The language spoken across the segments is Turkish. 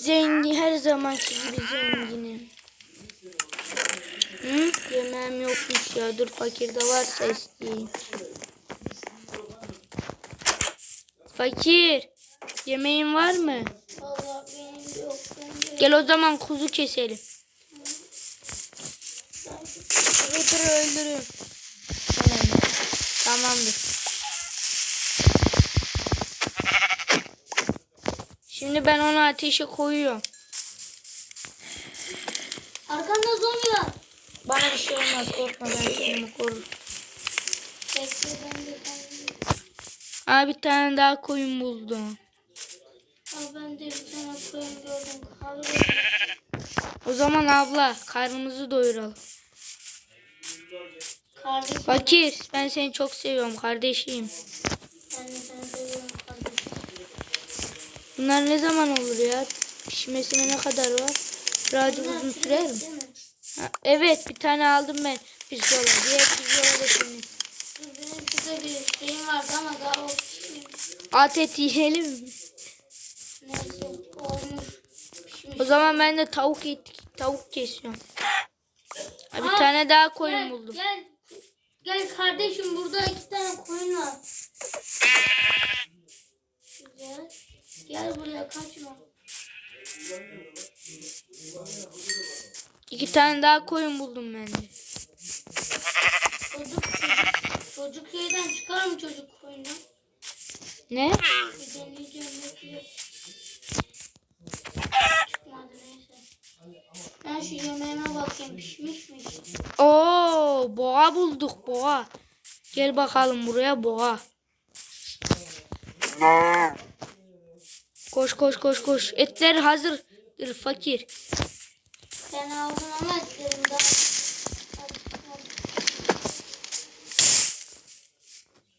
Zengin her zamanki gibi zenginim. Hı? Yemeğim yokmuş ya. Dur fakirde varsa isteyeyim. Fakir. Yemeğin var mı? Valla benim yok. Gel o zaman kuzu keselim. Dur öldürün. Tamamdır. Şimdi ben onu ateşe koyuyorum. Arkanda zombi var. Bana bir şey olmaz korkma ben kendimi korurum. Aa bir tane daha koyun buldum. Aa, ben de bir tane koyun gördüm. Kahve O zaman abla karnımızı doyuralım. Kardeşim. Fakir ben seni çok seviyorum kardeşim. Bunlar ne zaman olur ya? Pişmesine ne kadar var? Birazcık uzun sürer mi? Ha, evet bir tane aldım ben pirzola. Diğer pirzola da. Dur benim şurada bir şeyim vardı ama daha o. At et yiyelim mi? Neyse olmuş. Pişmiş. O zaman ben de tavuk et, tavuk kesiyorum. Ha, bir Aa, tane daha koyun Gel, buldum. Gel. Gel kardeşim burada iki tane koyun var. Güzel. Gel buraya kaçma. İki tane daha koyun buldum ben de. Çocuk, çocuk şeyden çıkar mı çocuk koyundan? Ne? Bir deneyeceğim bekle. Çıkmadı neyse. Ben şu yemeğime bakayım pişmiş mi? Oo, boğa bulduk boğa. Gel bakalım buraya boğa. Koş koş koş koş. Etler hazırdır fakir. Sen aldın ama etlerim daha.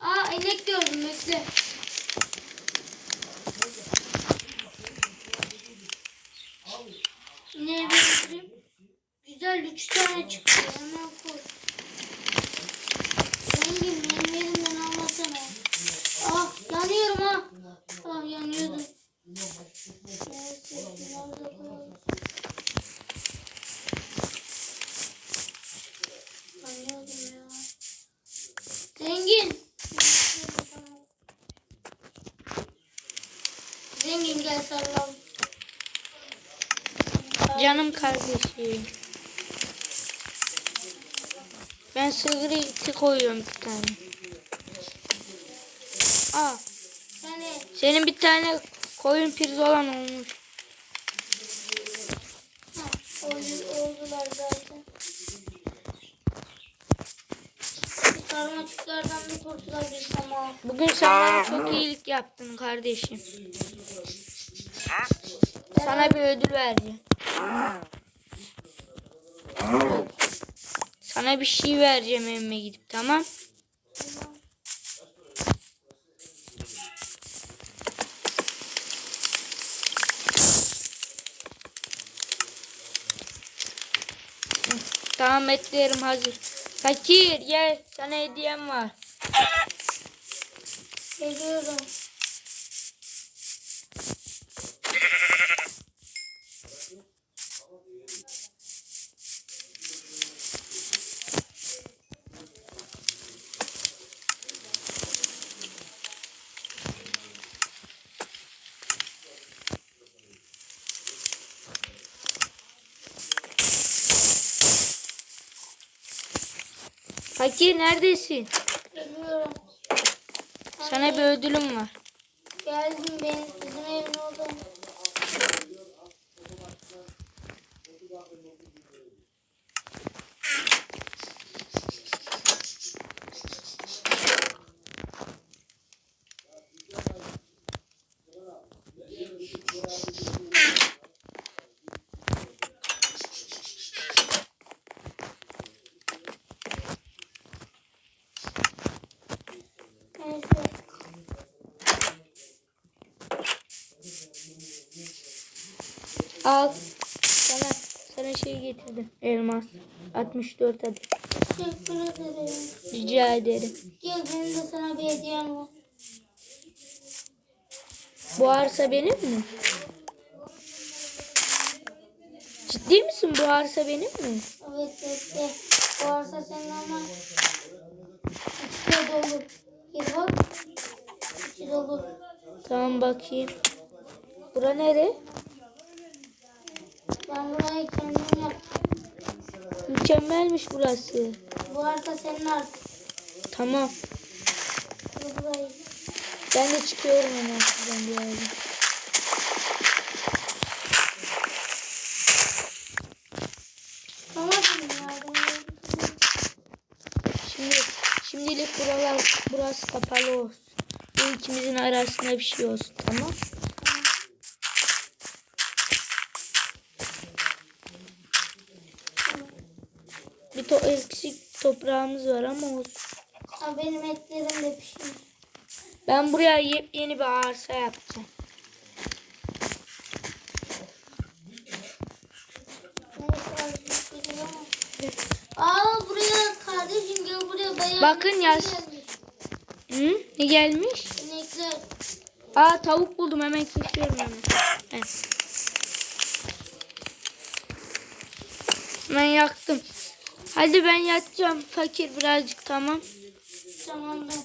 Aa inek gördüm bekle. Bir getireyim. Güzel üç tane çıktı. Hemen koy. Zengin benim yerimden almasana. Ah yanıyorum ha. Ah yanıyordum. Neyse bunları da koyalım. Yanıyordum ya. Zengin. Zengin gel sarılalım. Canım kardeşim. Ben sığır eti koyuyorum bir tane. Aa, Seni senin bir tane koyun pirzolan olmuş. ha, oldu, oldular zaten. Bir Sarmaşıklardan bir kurtulabilsem ha. Bugün sen bana çok iyilik yaptın kardeşim. Sana bir ödül vereceğim. Sana bir şey vereceğim evime gidip tamam. Tamam etlerim hazır. Fakir gel sana hediyem var. Geliyorum. Fakir neredesin? Geliyorum. Sana bir ödülüm var. Geldim benim bizim evin oldu. Al. Sana sana şey getirdim. Elmas. 64 adet. Teşekkür ederim. Rica ederim. Gel benim de sana bir hediyem var. Bu arsa benim mi? Ciddi misin bu arsa benim mi? Evet bekle. Bu arsa senin ama içine dolu. Gir bak. İçi dolu. Tamam bakayım. Bura nere? Ben burayı kendim yaptım. Mükemmelmiş burası. Bu arsa senin artık. Tamam. Burayı. Ben de çıkıyorum hemen şuradan bir yerden. Tamam edin. Şimdi şimdilik buralar burası kapalı olsun. Bu ikimizin arasında bir şey olsun tamam? Eksik toprağımız var ama olsun. Ha, benim etlerim de pişmiş. Ben buraya yepyeni bir arsa ama. Aa buraya kardeşim gel buraya bayağı. Bakın yaz. şey gelmiş. Hı? Ne gelmiş? İnekler. Aa tavuk buldum hemen kesiyorum hemen. Heh. Ben yaktım. Hadi ben yatacağım fakir birazcık tamam. Tamam ben.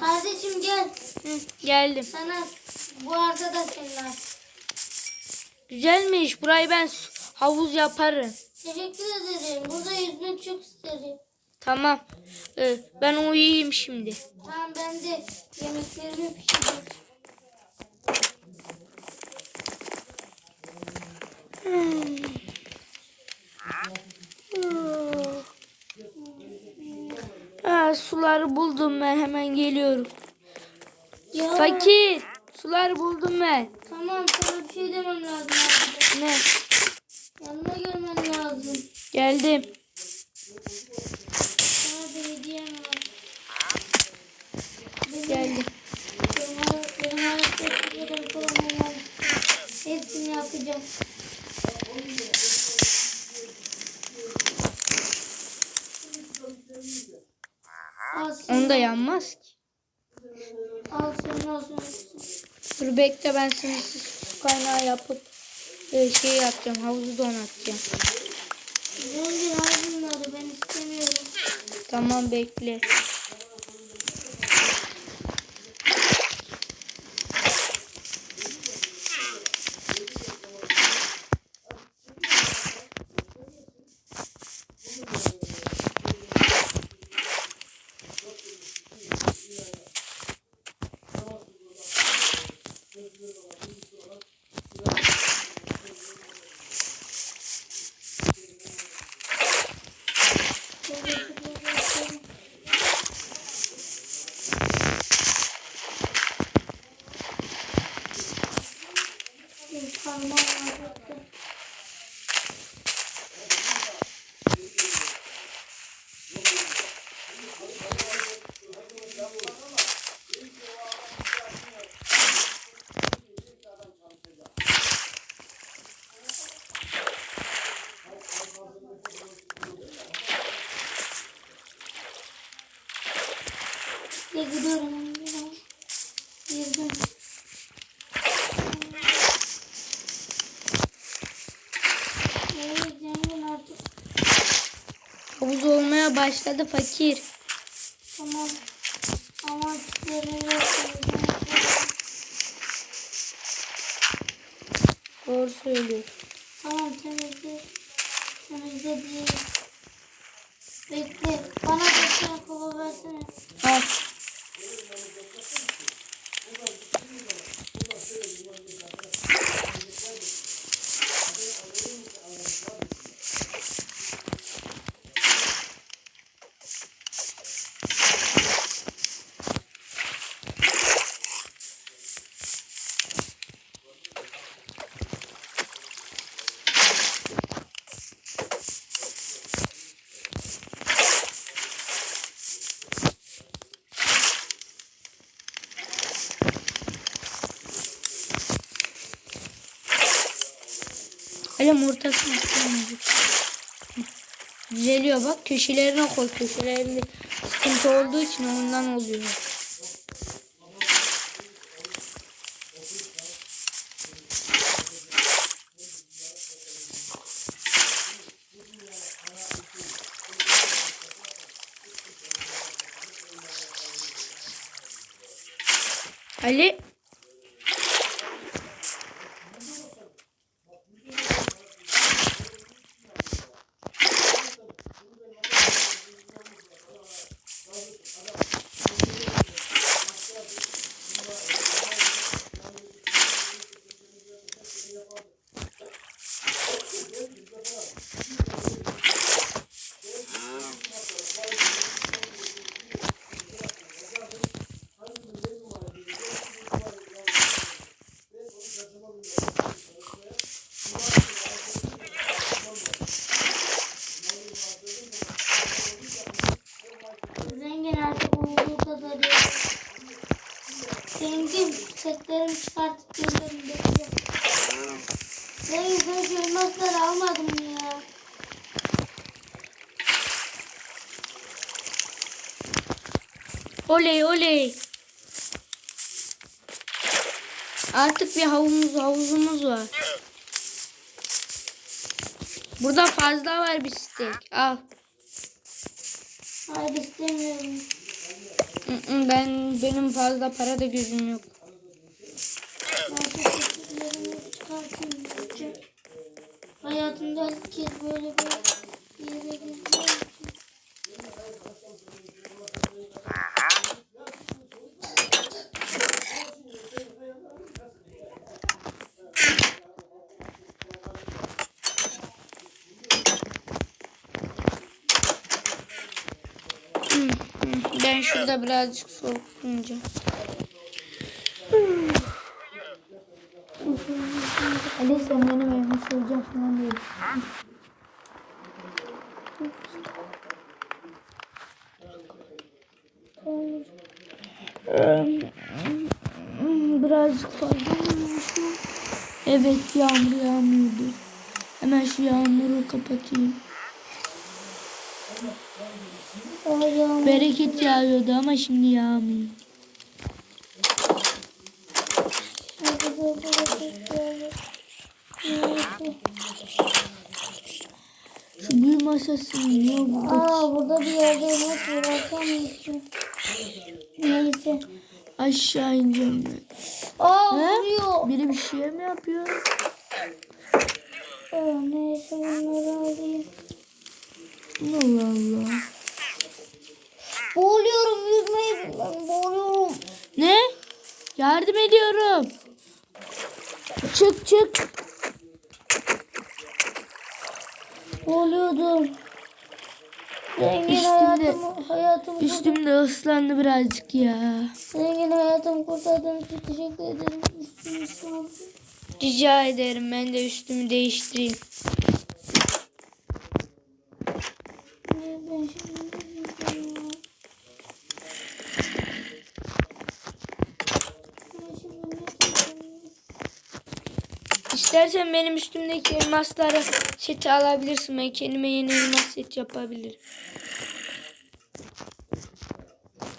Kardeşim gel. Hı, geldim. Sana bu arsa da senin. Güzelmiş. Burayı ben havuz yaparım. Teşekkür ederim. Burada yüzmek çok isterim. Tamam. Ee, ben uyuyayım şimdi. Tamam ben de yemeklerimi pişireceğim. Aa, suları buldum ben hemen geliyorum. Ya. Fakir. Suları buldum ben. Tamam sana bir şey demem lazım artık. Ne? Yanına gelmen lazım. Geldim. Sana da hediyem var. Benim, Geldim. benim. Hepsini yapacağım. Senin, Onda yanmaz ki. al senin olsun. Dur bekle ben sınırsız su kaynağı yapıp e, şey yapacağım. Havuzu donatacağım. Zengin al bunları ben istemiyorum. Tamam bekle. Ağrıyor. Ya gidiyorum. gidiyorum. Girdim. Evet zengin artık. Havuz olmaya başladı fakir. Tamam. Ama çiftlerini yok. Doğru söylüyor. Tamam temizle. Temizle değil. Bekle. Bana bir tane kova versene. yumurtasını istemiyorum. Düzeliyor bak köşelerine koy köşelerinde sıkıntı olduğu için ondan oluyor. Ali Oley oley. Artık bir havuzumuz havuzumuz var. Burada fazla var bir stek. Al. Hayır istemiyorum. Ben benim fazla para da gözüm yok. Hayatımda ilk kez böyle bir yere geziyorum. Ben şurada birazcık soğukunca. Ali sen benim evimi soyacağım falan değil. Birazcık fazla? Evet yağmur yağmıyordu. Hemen şu yağmuru kapatayım. Bereket yağıyordu ama şimdi yağmıyor. Şu büyü masası niye burada? Aa burada bir yerde mı ki? Neyse. Aşağı ineceğim ben. Aa He? vuruyor. Biri bir şey mi yapıyor? Aa, neyse bunları alayım. Allah Allah. Çık. Boğuluyordum. Zengin Üstümde- hayatımı, hayatımı, Üstüm de ıslandı birazcık ya. zengin hayatımı kurtardığın için teşekkür ederim. Üstümü ıslandı. Rica ederim ben de üstümü değiştireyim. Ne ben şimdi gideceğim ya. Ben şimdi ne yapacağım? İstersen benim üstümdeki elmasları seti alabilirsin. Ben kendime yeni elmas set yapabilirim.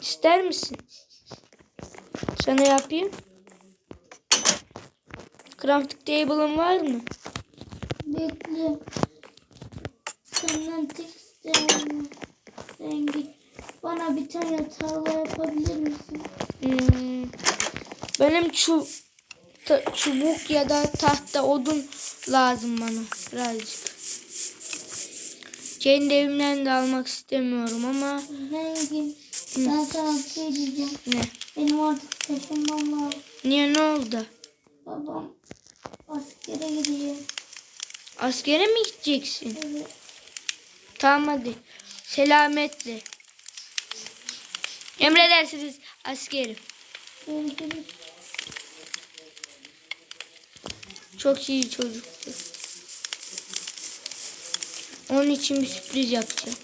İster misin? Sana yapayım. Crafting table'ın var mı? Bekle. Senden tek isteğim zengin. Bana bir tane tarla yapabilir misin? Hmm, benim ta- çubuk ya da tahta odun lazım bana birazcık. Kendi evimden de almak istemiyorum ama Zengin. Ben sana bir şey diyeceğim. ne? Benim artık taşınmam lazım. Niye ne oldu? Babam askere gidiyor. Askere mi gideceksin? Evet. Tamam hadi. Selametle. Emredersiniz askerim. Görüşürüz. Çok iyi çocuktu. Onun için bir sürpriz yapacağım.